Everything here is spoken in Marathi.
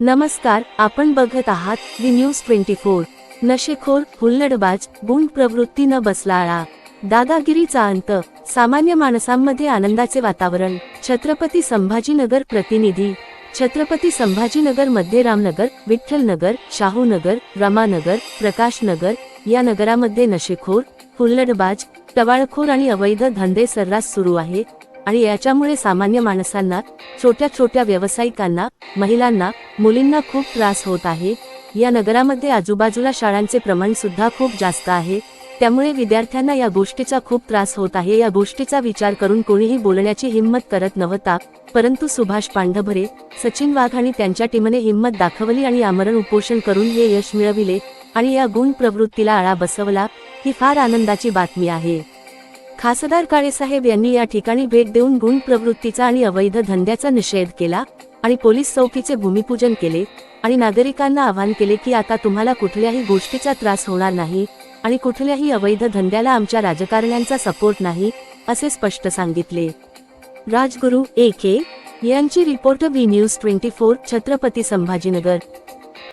नमस्कार आपण बघत आहात दी न्यूज ट्वेंटी फोर नशेखोर हुल्लडबाज गुंड प्रवृत्ती न बसला आळा दादागिरीचा अंत. सामान्य माणसांमध्ये आनंदाचे वातावरण. छत्रपती संभाजीनगर प्रतिनिधी. छत्रपती संभाजीनगरमध्ये रामनगर विठ्ठलनगर शाहूनगर रमानगर प्रकाशनगर या नगरामध्ये नशेखोर हुल्लडबाज टवाळखोर आणि अवैध धंदे सर्रास सुरू आहे. आणि याच्यामुळे सामान्य माणसांना छोट्या छोट्या व्यावसायिकांना महिलांना मुलींना खूप त्रास होत आहे. या नगरामध्ये आजूबाजूला शाळांचे प्रमाण सुद्धा खूप जास्त आहे. त्यामुळे विद्यार्थ्यांना या गोष्टीचा खूप त्रास होत आहे. या गोष्टीचा विचार करून कोणीही बोलण्याची हिंमत करत नव्हता. परंतु सुभाष पांढभरे सचिन वाघ आणि त्यांच्या टीमने हिंमत दाखवली आणि आमरण उपोषण करून हे यश मिळविले आणि या गुण प्रवृत्तीला आळा बसवला ही फार आनंदाची बातमी आहे. खासदार काळेसाहेब यांनी या ठिकाणी भेट देऊन गुण प्रवृत्तीचा आणि अवैध धंद्याचा निषेध केला आणि पोलीस चौकीचे भूमिपूजन केले आणि नागरिकांना आवाहन केले की आता तुम्हाला कुठल्याही गोष्टीचा त्रास होणार नाही आणि कुठल्याही अवैध धंद्याला आमच्या राजकारण्यांचा सपोर्ट नाही असे स्पष्ट सांगितले. राजगुरू ए के यांची रिपोर्ट बी news twenty four Chhatrapati Sambhajinagar.